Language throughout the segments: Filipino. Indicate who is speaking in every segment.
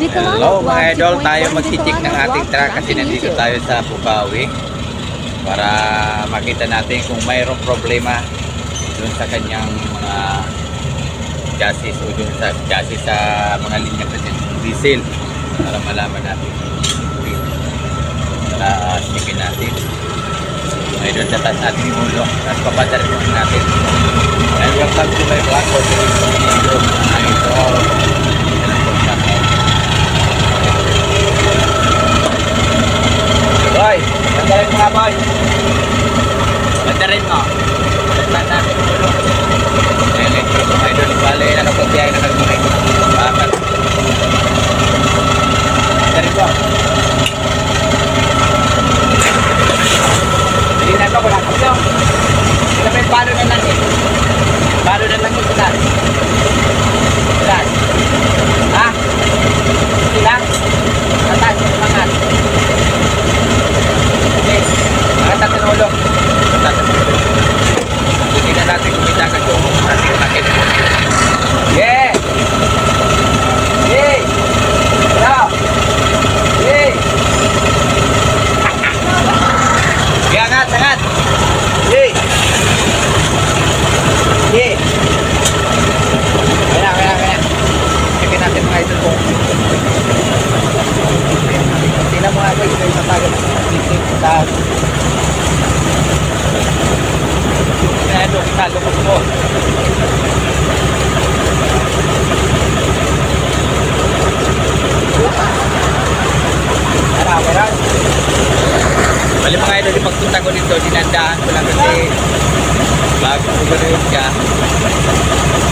Speaker 1: Hello mga idol, tayo magtitik ng ating truck kasi nandito tayo sa Bukawi para makita natin kung mayroong problema doon sa kanyang mga chassis o doon sa chassis sa mga linya kasi diesel para malaman natin. Para uh, tikin natin. Mga idol tatas natin yung ulo at papadar natin. Welcome to my vlog for today's video. Mga idol Boy, bandarin mo nga boy. Bandarin mo. Bandarin natin yung ulo. Electric mga idol. Bale, nakapagbiyahe na kami. Bakit? Bandarin mo. Hindi na ito, wala ko yun. Ito may palo na lang eh. Palo na lang yung ulan. Ulan. Ha? Ilang? Atas, mangat. Okay. Nakata ng ulo. Nakata ng ulo. Hindi na natin kumita ka ito. Ating rakit. Yeah! Yeah! Bravo! Yeah! Yeah, angat, angat! Yeah! Yeah! Kaya, kaya, kaya. Sige natin mga ito po. Nga ito, ito yung matagal. Sa... Ano, kalukot mo. Tara, wala. Bali mga idol, yung pagpunta ko dito, dinandaan ko lang kasi bago ko gano'n siya.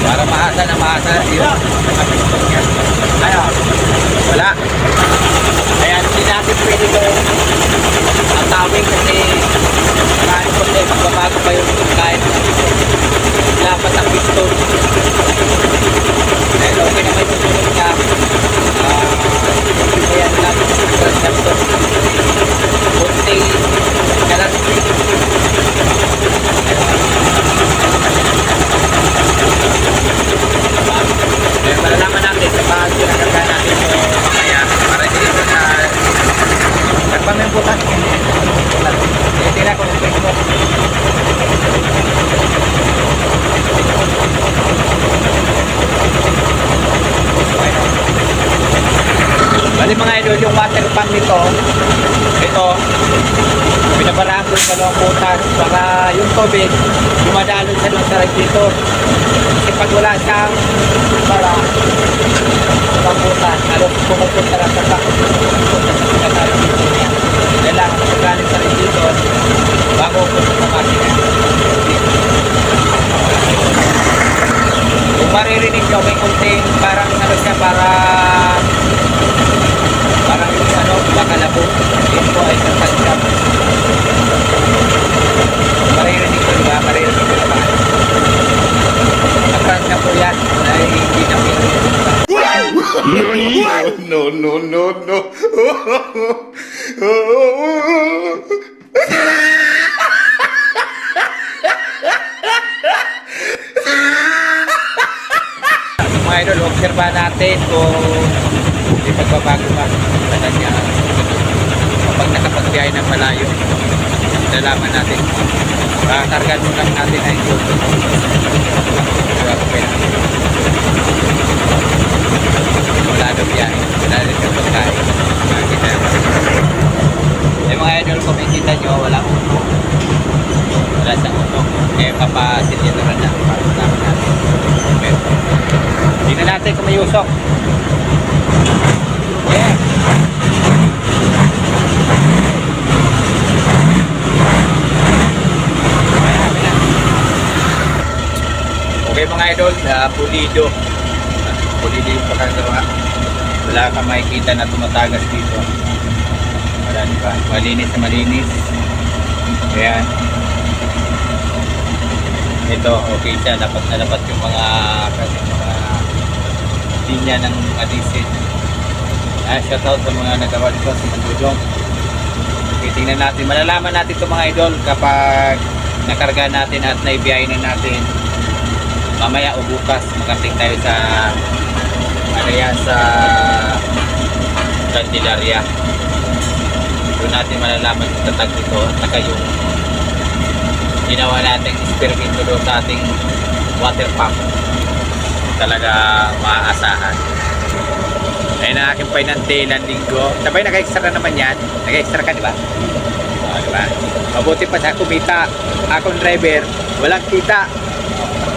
Speaker 1: Para maasa na maasa mga piston niya. Ano? Wala. Kaya natin Kaya tira ko ng Facebook. Bali mga idol, yung water pump nito, ito, binabaraan ko yung dalawang butas para yung tubig dumadalo sa ng sa radiator. Kasi pag wala siyang bara, dalawang butas, halos pumupunta lang sa sa sa radiator niya. Kailangan magaling sa radiator bago pumunta sa makina. Kung maririnig nyo, may kunting parang ano siya, parang parang yung ano, bakalabo. Ito ay sasagsa. Maririnig ko ba? Maririnig ko ba? Nakran na po yan. Ay, hindi na pinag
Speaker 2: No, no, no, no.
Speaker 1: Mga idol, obserba natin kung may pagbabago ba kanya. Kapag nakapagbiyahe ng malayo, nalaman natin. Kakargan mo lang natin ay. Okay. Wala daw biyahe. Wala yung pagkain. Makikita naman. Yung mga idol, kung makikita nyo, wala uno. Wala sa uno. Eh, papasilito na. Para natin. Okay. Tingnan natin kung may usok. Yeah. Okay mga idol, uh, pulido. Pulido yung pagkagawa. Wala kang makikita na tumatagas dito. Wala di ba? Malinis na malinis. Ayan. Ito, okay siya. Dapat na dapat yung mga kasi mga linya ng diesel. Ah, shout out sa mga nagawa dito sa Mandudong. Okay, tingnan natin. Malalaman natin ito mga idol kapag nakarga natin at naibiyahin na natin. Mamaya o bukas makarating tayo sa ano yan, sa Candelaria. Doon natin malalaman yung tatag nito at saka yung ginawa natin experimento doon sa ating water pump. Talaga maaasahan. Ayun ang aking pinante landing ko. Sabay naka-extra na naman yan. Naka-extra ka, di ba? Oo, di ba? Mabuti pa sa kumita. Akong driver, walang kita.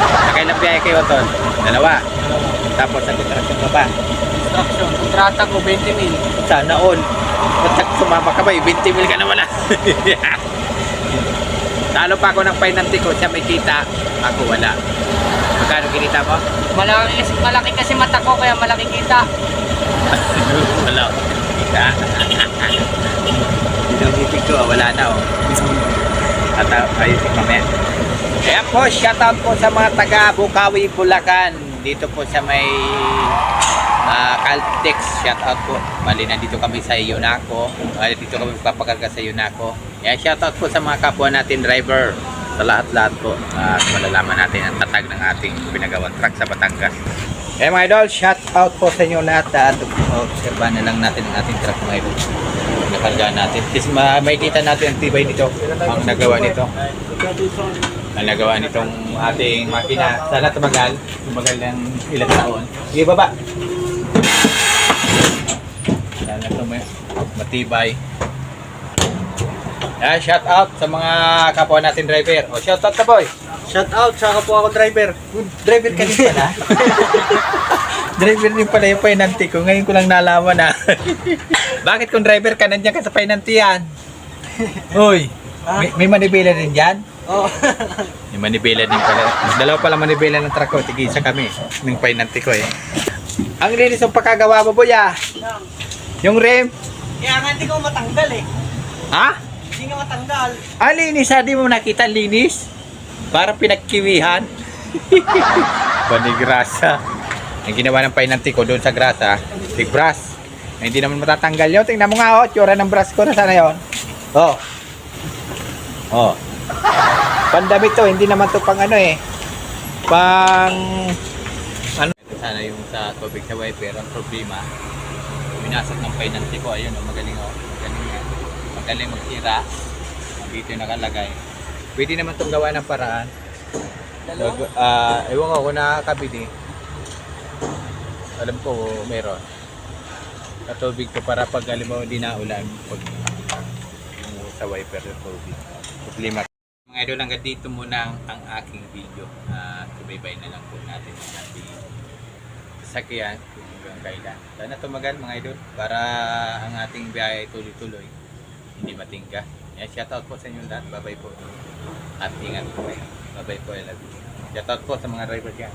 Speaker 1: Nakailang biyahe kayo, Ton? Dalawa. Tapos sa kontraksyon ka pa.
Speaker 2: Instruction, kontrata ko 20 mil.
Speaker 1: Sana all. Sa- sumama ka ba? eh? 20 mil ka na wala. Talo pa ako ng pinante ko. Siya may kita. Ako wala. Magkano kinita mo?
Speaker 2: Malaki, malaki kasi mata ko kaya malaki kita.
Speaker 1: wala ako kita. Pinag-ibig ko, ah, wala na oh. At uh, ayun mamaya. Kaya po, shoutout po sa mga taga Bukawi, Bulacan. Dito po sa may uh, Caltex. Shoutout po. Bali, nandito kami sa Yunako. Uh, dito kami papakarga sa Yunako. Kaya shoutout po sa mga kapwa natin driver. Sa lahat-lahat po. Uh, at malalaman natin ang tatag ng ating pinagawang truck sa Batangas. Kaya mga idol, shout out po sa inyo lahat at obserbahan na lang natin ang ating truck mga idol. Nakargaan natin. Kasi ma- makikita natin ang tibay nito, ang nagawa nito. Ang nagawa nitong ating makina. Sana tumagal. Tumagal ng ilang taon. Sige, baba. Sana tumay matibay. Yeah, shout out sa mga kapwa natin driver. O, shout out na boy.
Speaker 2: Shout out sa kapwa ko driver.
Speaker 1: Good driver ka din pala. driver din pala yung pinanti ko. Ngayon ko lang nalaman na. Bakit kung driver ka, nandiyan ka sa pinanti yan? Uy, may, may manibela din dyan?
Speaker 2: Oh.
Speaker 1: May manibela din pala. Dalawa pala manibela ng truck ko. Tigisa kami. Ng pinanti ko eh. Ang linis ng pagkagawa mo, boya. Yung rim.
Speaker 2: Kaya nga hindi ko matanggal eh.
Speaker 1: Ha?
Speaker 2: Hindi nga matanggal.
Speaker 1: Ah, linis ha? Di mo nakita linis? Parang pinagkiwihan. Panigrasa. Ang ginawa ng pinanti ko doon sa grasa, big brass. Eh, hindi naman matatanggal yun. Tingnan mo nga, oh, tsura ng brass ko na sana yun. Oh. Oh. Pandamit to, hindi naman to pang ano eh. Pang... Ano? Sana yung sa tubig sa wiper, ang problema. Minasok ng pinanti ko, ayun oh, magaling oh. Magaling yan. Magaling magsira. Dito yung nakalagay. Pwede naman itong gawa ng paraan. So, ah, ewan ko kung nakakabili. Alam ko meron. Sa tubig ko para pag halimbawa hindi na ulan pag yung sa wiper ng tubig. Problema. Idol, hanggang dito muna ang, aking video. Uh, subaybay na lang po natin ang ating sakyan kung hanggang kailan. Sana tumagal mga idol para ang ating biyahe tuloy-tuloy. Hindi matingga. Yan, shoutout po sa inyo lahat. Bye-bye po. At ingat po kayo. Bye-bye po. I love you. Shoutout po sa mga driver dyan.